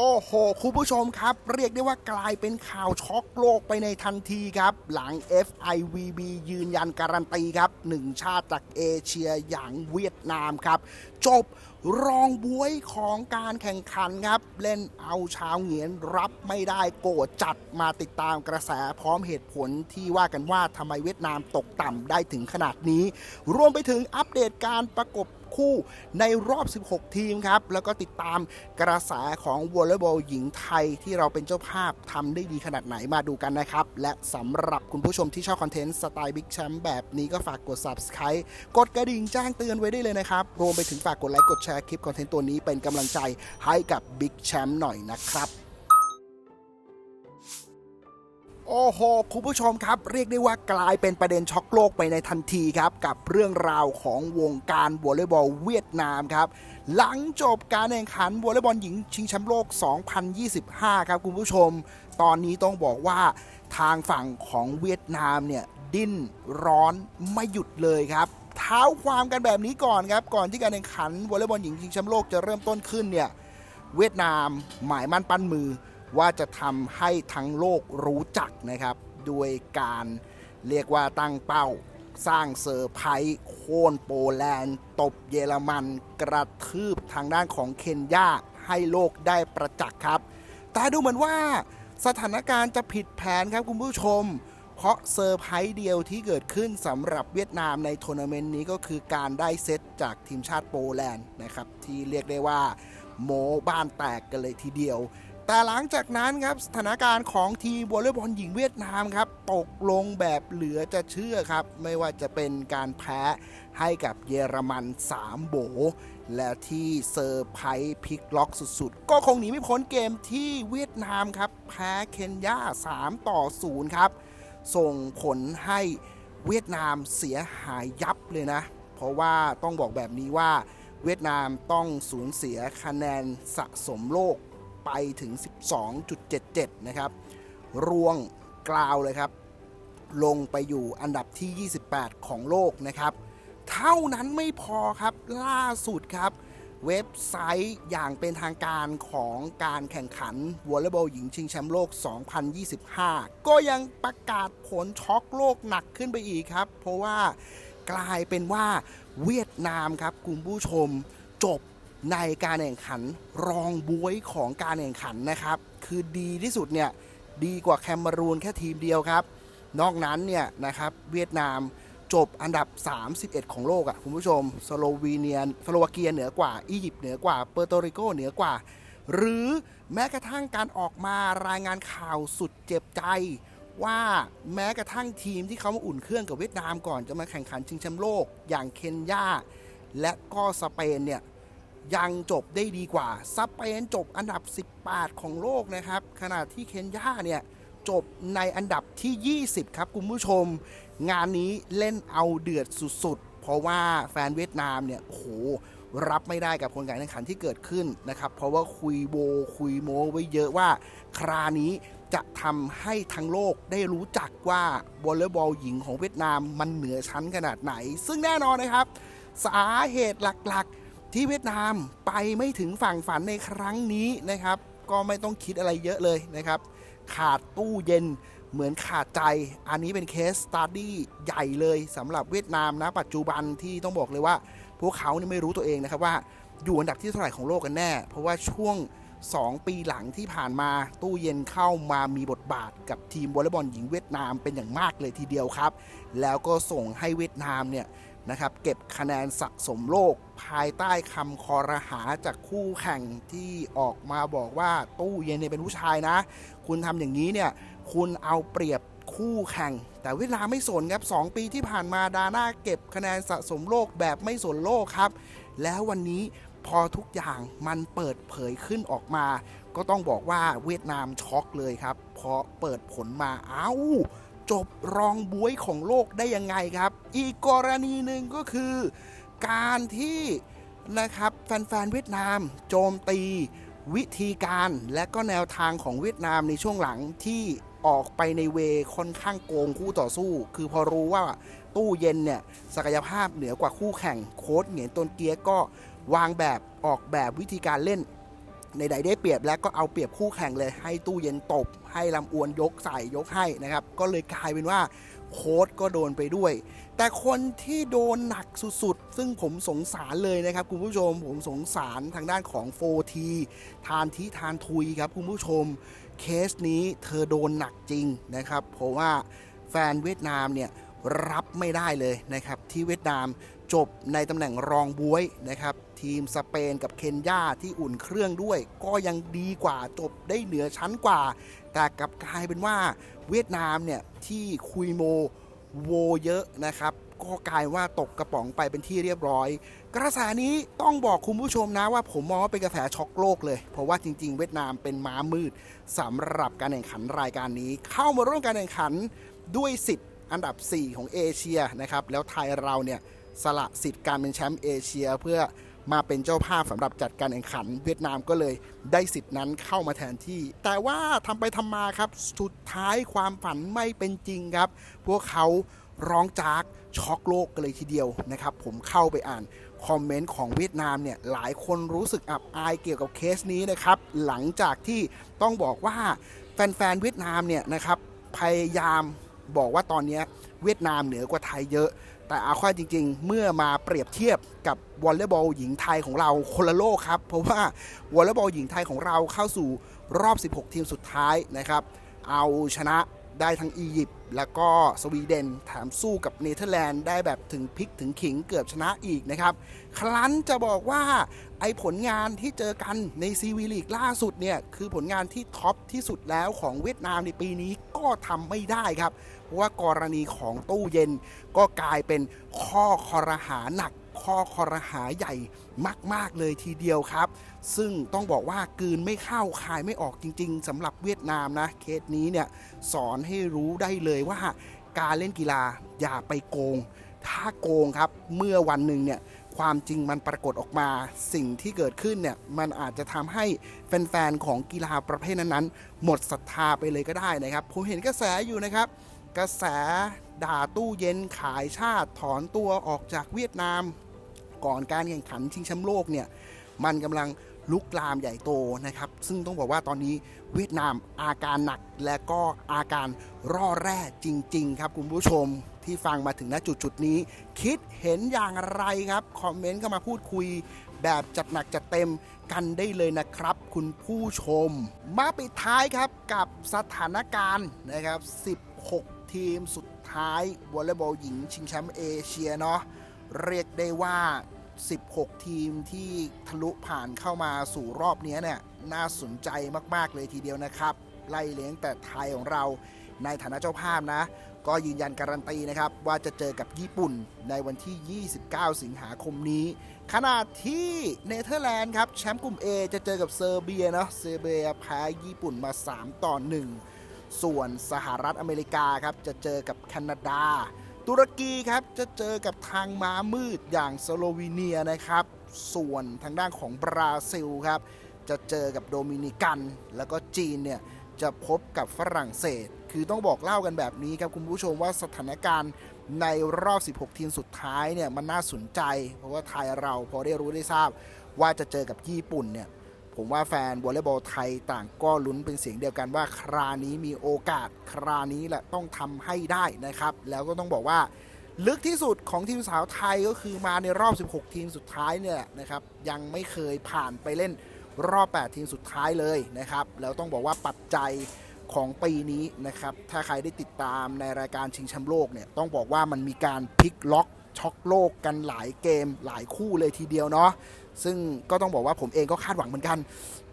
โอ้โห คุณผู้ชมครับ เรียกได้ว่ากลายเป็นข่าวช็อกโลกไปในทันทีครับ หลัง FIVB ยืนยันการันตีครับหนึ่งชาติจากเอเชียอย่างเวียดนามครับ จบรองบวยของการแข่งขันครับ เล่นเอาชาวเหงียนรับไม่ได้โกรธจัดมาติดตามกระแสพร้อมเหตุผลที่ว่ากันว่าทำไมเวียดนามตกต่ำได้ถึงขนาดนี้ รวมไปถึงอัปเดตการประกบ คู่ในรอบ 16 ทีมครับ แล้วก็ติดตามกระแสของวอลเลย์บอลหญิงไทยที่เราเป็นเจ้าภาพทำได้ดีขนาดไหนมาดูกันนะครับ และสำหรับคุณผู้ชมที่ชอบคอนเทนต์สไตล์บิ๊กแชมป์แบบนี้ก็ฝากกด subscribe กดกระดิ่งแจ้งเตือนไว้ได้เลยนะครับ รวมไปถึงฝากกดไลค์กดแชร์คลิปคอนเทนต์ตัวนี้เป็นกำลังใจให้กับบิ๊กแชมป์หน่อยนะครับ โอ้โห คุณผู้ชมครับ เรียกได้ว่ากลายเป็นประเด็นช็อกโลกไปในทันทีครับ กับเรื่องราวของวงการวอลเลย์บอลเวียดนามครับ หลังจบการแข่งขันวอลเลย์บอลหญิงชิงแชมป์โลก 2025 ครับคุณผู้ชม ตอนนี้ต้องบอกว่าทางฝั่งของเวียดนามเนี่ย ดิ้นร้อนไม่หยุดเลยครับเท้าความกันแบบนี้ก่อนครับ ก่อนที่การแข่งขันวอลเลย์บอลหญิงชิงแชมป์โลกจะเริ่มต้นขึ้นเนี่ยเวียดนามหมายมั่นปั้นมือ ว่าจะทำให้ทั้งโลกรู้จักนะครับ ด้วยการเรียกว่าตั้งเป้า สร้างเซอร์ไพรส์โค่นโปแลนด์ ตบเยอรมัน กระทืบทางด้านของเคนยาให้โลกได้ประจักษ์ครับ แต่ดูเหมือนว่าสถานการณ์จะผิดแผนครับคุณผู้ชม เพราะเซอร์ไพรส์เดียวที่เกิดขึ้นสำหรับเวียดนามในทัวร์นาเมนต์นี้ก็คือการได้เซตจากทีมชาติโปแลนด์นะครับที่เรียกได้ว่าโมบ้านแตกกันเลยทีเดียว แต่หลังจากนั้นครับสถานการณ์ของทีมวอลเลย์บอลหญิงเวียดนามครับตกลงแบบเหลือจะเชื่อครับ ไม่ว่าจะเป็นการแพ้ให้กับเยอรมัน 3 โบ และที่เซอร์ไพรส์พลิกล็อกสุดๆ ก็คงหนีไม่พ้นเกมที่เวียดนามครับ แพ้เคนยา 3 ต่อ 0 ครับ ส่งผลให้เวียดนามเสียหายยับเลยนะ เพราะว่าต้องบอกแบบนี้ว่าเวียดนามต้องสูญเสียคะแนนสะสมโลก ไปถึง 12.77 นะครับร่วงกล่าวเลยครับ ลงไปอยู่อันดับที่ 28 ของโลกนะครับ เท่านั้นไม่พอครับล่าสุดครับ เว็บไซต์อย่างเป็นทางการของการแข่งขันวอลเลย์บอลหญิงชิงแชมป์โลก 2025 ก็ยังประกาศผลช็อกโลกหนักขึ้นไปอีกครับ เพราะว่ากลายเป็นว่าเวียดนามครับคุณผู้ชมจบ ในการแข่งขันรองบวยของการแข่งขันนะครับ คือดีที่สุดเนี่ยดีกว่าแคมเมรูนแค่ทีมเดียวครับ นอกนั้นเนี่ยนะครับเวียดนามจบอันดับ 31 ของโลกอะ่ะคุณผู้ชมสโลวีเนียสโลวาเกียเหนือกว่า อียิปต์เหนือกว่า เปอร์โตริโกเหนือกว่า หรือแม้กระทั่งการออกมารายงานข่าวสุดเจ็บใจ ว่าแม้กระทั่งทีมที่เขามาอุ่นเครื่องกับเวียดนามก่อนจะมาแข่งขันชิงแชมป์โลกอย่างเคนยาและก็สเปนเนี่ย ยังจบได้ดีกว่าสเปนจบอันดับ 18 ของโลกนะครับ ขณะที่เคนยาเนี่ยจบในอันดับที่ 20 ครับคุณผู้ชม งานนี้เล่นเอาเดือดสุดๆ เพราะว่าแฟนเวียดนามเนี่ยโอ้โหรับไม่ได้กับผลการแข่งขันที่เกิดขึ้นนะครับ เพราะว่าคุยโบคุยโมไว้เยอะว่า ครานี้จะทำให้ทั้งโลกได้รู้จักว่าวอลเลย์บอลหญิงของเวียดนามมันเหนือชั้นขนาดไหน ซึ่งแน่นอนนะครับ สาเหตุหลักๆ ที่เวียดนามไปไม่ถึงฝั่งฝันในครั้งนี้นะครับ ก็ไม่ต้องคิดอะไรเยอะเลยนะครับ ขาดตู้เย็นเหมือนขาดใจ อันนี้เป็นเคสสตาร์ดี้ใหญ่เลยสำหรับเวียดนามนะปัจจุบันที่ต้องบอกเลยว่า พวกเขานี่ไม่รู้ตัวเองนะครับว่าอยู่อันดับที่เท่าไหร่ของโลกกันแน่ เพราะว่าช่วง 2 ปีหลังที่ผ่านมาตู้เย็นเข้ามามีบทบาทกับทีมวอลเลย์บอลหญิงเวียดนามเป็นอย่างมากเลยทีเดียวครับ แล้วก็ส่งให้เวียดนามเนี่ย นะครับเก็บคะแนนสะสมโลกภายใต้คำคอรหาจากคู่แข่งที่ออกมาบอกว่าตู้เย็นเนี่ยเป็นผู้ชายนะ คุณทำอย่างนี้เนี่ยคุณเอาเปรียบคู่แข่ง แต่เวลาไม่สนครับ 2 ปีที่ผ่านมาดาน่าเก็บคะแนนสะสมโลกแบบไม่สนโลกครับ แล้ววันนี้พอทุกอย่างมันเปิดเผยขึ้นออกมา ก็ต้องบอกว่าเวียดนามช็อกเลยครับ เพราะเปิดผลมาเอ้า จบรองบวยของโลกได้ยังไงครับ อีกกรณีหนึ่งก็คือการที่นะครับแฟนๆเวียดนาม โจมตีวิธีการและก็แนวทางของเวียดนามในช่วงหลังที่ออกไปในเวค่อนข้างโกงคู่ต่อสู้ คือพอรู้ว่าตู้เย็นเนี่ยศักยภาพเหนือกว่าคู่แข่งโค้ดเหงียนตนเกียก็วางแบบออกแบบวิธีการเล่น ในใดๆได้เปรียบแล้วก็เอาเปรียบคู่แข่งเลยให้ตู้เย็นตบ ให้ลำอวนยกใส่ยกให้นะครับ ก็เลยกลายเป็นว่าโค้ดก็โดนไปด้วย แต่คนที่โดนหนักสุดๆ ซึ่งผมสงสารเลยนะครับ คุณผู้ชมผมสงสารทางด้านของโฟทีทานทีทานทุยครับคุณผู้ชมเคสนี้เธอโดนหนักจริงนะครับ เพราะว่าแฟนเวียดนามเนี่ยรับไม่ได้เลยนะครับที่เวียดนาม จบในตำแหน่งรองบวยนะครับ ทีมสเปนกับเคนยาที่อุ่นเครื่องด้วย ก็ยังดีกว่าจบได้เหนือชั้นกว่า แต่กลับกลายเป็นว่าเวียดนามเนี่ยที่คุยโมโวเยอะนะครับ ก็กลายว่าตกกระป๋องไปเป็นที่เรียบร้อย กระแสนี้ต้องบอกคุณผู้ชมนะว่าผมมองว่าเป็นกระแสช็อกโลกเลย เพราะว่าจริง ๆ เวียดนามเป็นม้ามืดสำหรับการแข่งขันรายการนี้ เข้ามาร่วมการแข่งขันด้วยสิทธิ์อันดับ 4 ของเอเชียนะครับแล้วไทยเราเนี่ย สละสิทธิ์การเป็นแชมป์เอเชีย เพื่อมาเป็นเจ้าภาพสำหรับจัดการแข่งขัน เวียดนามก็เลยได้สิทธิ์นั้นเข้ามาแทนที่ แต่ว่าทำไปทำมาครับ สุดท้ายความฝันไม่เป็นจริงครับ พวกเขาร้องจากช็อกโลกกันเลยทีเดียวนะครับ ผมเข้าไปอ่านคอมเมนต์ของเวียดนามเนี่ยหลายคนรู้สึกอับอายเกี่ยวกับเคสนี้นะครับ หลังจากที่ต้องบอกว่าแฟนๆเวียดนามเนี่ยนะครับพยายามบอกว่าตอนนี้เวียดนามเหนือกว่าไทยเยอะ แต่อาข้อจริงๆ เมื่อมาเปรียบเทียบกับวอลเลย์บอลหญิงไทยของเราคนละโลกครับ เพราะว่าวอลเลย์บอลหญิงไทยของเราเข้าสู่รอบ 16 ทีมสุดท้ายนะครับ เอาชนะได้ทั้งอียิปต์แล้วก็สวีเดนแถมสู้กับเนเธอร์แลนด์ได้แบบถึงพลิกถึงขิงเกือบชนะอีกนะครับ ครั้นจะบอกว่าไอผลงานที่เจอกันในซีวีลีกล่าสุดเนี่ย คือผลงานที่ท็อปที่สุดแล้วของเวียดนามในปีนี้ ก็ทำไม่ได้ครับ เพราะว่ากรณีของตู้เย็นก็กลายเป็นข้อคอรหาหนัก ข้อคอรหาใหญ่มาก ๆ เลยทีเดียวครับ ซึ่งต้องบอกว่ากืนไม่เข้าคายไม่ออกจริง ๆสำหรับเวียดนามนะ เคสนี้เนี่ยสอนให้รู้ได้เลยว่า การเล่นกีฬาอย่าไปโกง ถ้าโกงครับเมื่อวันหนึ่งเนี่ย ความจริงมันปรากฏออกมา สิ่งที่เกิดขึ้นเนี่ยมันอาจจะทำให้แฟนๆของกีฬาประเภทนั้นๆ หมดศรัทธาไปเลยก็ได้นะครับ ผมเห็นกระแสอยู่นะครับ กระแสด่าตู้เย็นขายชาติถอนตัวออกจากเวียดนาม ก่อนการแข่งขันชิงแชมป์โลกเนี่ยมันกำลังลุกลามใหญ่โตนะครับ ซึ่งต้องบอกว่าตอนนี้เวียดนามอาการหนักและก็อาการร่อแร่จริง ๆ ครับคุณผู้ชม ที่ฟังมาถึงณจุดจุดนี้ คิดเห็นอย่างไรครับ คอมเมนต์เข้ามาพูดคุยแบบจัดหนักจัดเต็มกันได้เลยนะครับ คุณผู้ชม มาปิดท้ายครับกับสถานการณ์นะครับ 16 ทีมสุดท้ายวอลเลย์บอลหญิงชิงแชมป์เอเชียเนาะเรียกได้ว่า 16 ทีมที่ทะลุผ่านเข้ามาสู่รอบนี้เนี่ยน่าสนใจมาก ๆ เลยทีเดียวนะครับ ไล่เลี้ยงแต่ไทยของเราในฐานะเจ้าภาพนะ ก็ยืนยันการันตีนะครับว่าจะเจอกับญี่ปุ่นในวันที่ 29 สิงหาคมนี้ ขณะที่เนเธอร์แลนด์ครับแชมป์กลุ่ม A จะเจอกับเซอร์เบียเนาะเซอร์เบียแพ้ญี่ปุ่นมา 3 ต่อ 1 ส่วนสหรัฐอเมริกาครับจะเจอกับแคนาดา ตุรกีครับจะเจอกับทางม้ามืดอย่างสโลวีเนียนะครับ ส่วนทางด้านของบราซิลครับจะเจอกับโดมินิกันแล้วก็จีนเนี่ย จะพบกับฝรั่งเศส คือต้องบอกเล่ากันแบบนี้ครับคุณผู้ชมว่าสถานการณ์ในรอบ 16 ทีมสุดท้ายเนี่ยมันน่าสนใจ เพราะว่าไทยเราพอได้รู้ได้ทราบว่าจะเจอกับญี่ปุ่นเนี่ยผมว่าแฟนวอลเลย์บอลไทยต่างก็ลุ้นเป็นเสียงเดียวกันว่าครานี้มีโอกาสครานี้แหละต้องทำให้ได้นะครับ แล้วก็ต้องบอกว่าลึกที่สุดของทีมสาวไทยก็คือมาในรอบ 16 ทีมสุดท้ายเนี่ยนะครับยังไม่เคยผ่านไปเล่น รอบ 8 ทีมสุดท้ายเลยนะครับ แล้วต้องบอกว่าปัจจัยของปีนี้นะครับ ถ้าใครได้ติดตามในรายการชิงแชมป์โลกเนี่ย ต้องบอกว่ามันมีการพลิกล็อกช็อกโลกกันหลายเกมหลายคู่เลยทีเดียวเนาะ ซึ่งก็ต้องบอกว่าผมเองก็คาดหวังเหมือนกัน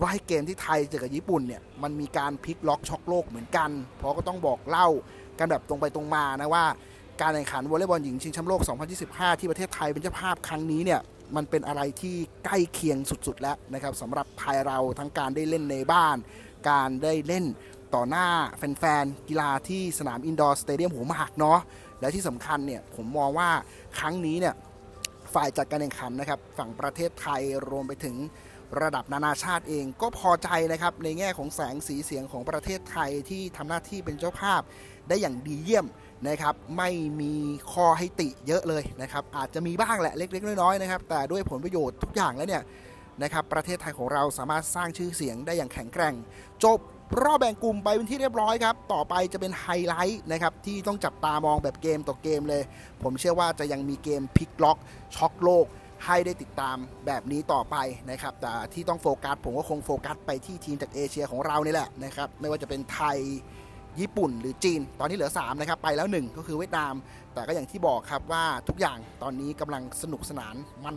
ว่าให้เกมที่ไทยเจอกับญี่ปุ่นเนี่ย มันมีการพลิกล็อกช็อกโลกเหมือนกัน เพราะก็ต้องบอกเล่ากันแบบตรงไปตรงมานะว่าการแข่งขันวอลเลย์บอลหญิงชิงแชมป์โลก 2025 ที่ประเทศไทยเป็นเจ้าภาพครั้งนี้เนี่ย มันเป็นอะไรที่ใกล้เคียงสุดๆแล้วนะครับสำหรับไทยเราทั้งการได้เล่นในบ้าน การได้เล่นต่อหน้าแฟนๆกีฬาที่สนามอินดอร์สเตเดียมหัวหมากเนาะและที่สำคัญเนี่ยผมมองว่าครั้งนี้เนี่ยฝ่ายจัดการแข่งขันนะครับฝั่งประเทศไทยรวมไปถึงระดับนานาชาติเองก็พอใจนะครับในแง่ของแสงสีเสียงของประเทศไทยที่ทำหน้าที่เป็นเจ้าภาพได้อย่างดีเยี่ยม นะครับไม่มีข้อให้ติเยอะเลยนะครับอาจจะมีบ้างแหละเล็ก ๆ น้อยๆนะครับแต่ด้วยผลประโยชน์ทุกอย่างแล้วเนี่ยนะครับประเทศไทยของเราสามารถสร้างชื่อเสียงได้อย่างแข็งแกร่ง จบรอบแบ่งกลุ่มไปเป็นที่เรียบร้อยครับต่อไปจะเป็นไฮไลท์นะครับที่ต้องจับตามองแบบเกมต่อเกมเลย ผมเชื่อว่าจะยังมีเกมพลิกล็อกช็อกโลกให้ได้ติดตามแบบนี้ต่อไปนะครับแต่ที่ต้องโฟกัสผมก็คงโฟกัสไปที่ทีมจากเอเชียของเรานี่แหละนะครับไม่ว่าจะเป็นไทย ญี่ปุ่นหรือจีน ตอนนี้เหลือ 3 นะครับ ไปแล้ว 1 ก็คือเวียดนาม แต่ก็อย่างที่บอกครับว่าทุกอย่างตอนนี้กำลังสนุกสนาน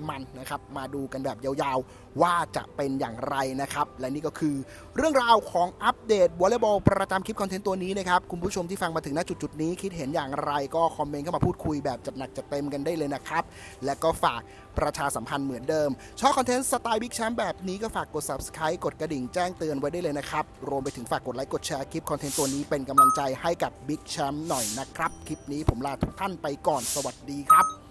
มันๆนะครับ มาดูกันแบบยาวๆ ว่าจะเป็นอย่างไรนะครับ และนี่ก็คือเรื่องราวของอัปเดตวอลเลย์บอลประจำคลิปคอนเทนต์ตัวนี้นะครับ คุณผู้ชมที่ฟังมาถึงณจุดๆนี้คิดเห็นอย่างไรก็คอมเมนต์เข้ามาพูดคุยแบบจัดหนักจัดเต็มกันได้เลยนะครับ และก็ฝากประชาสัมพันธ์เหมือนเดิม ชอบคอนเทนต์สไตล์บิ๊กแชมป์แบบนี้ก็ฝากกด subscribe กดกระดิ่งแจ้งเตือนไว้ได้เลยนะครับ รวมไปถึงฝากกดไลค์กดแชร์คลิปคอนเทนต์ตัวนี้เป็นกำลังใจให้กับบิ๊กแชมป์หน่อยนะครับ คลิปนี้ผมลาทุกท่านไปก่อนสวัสดีครับ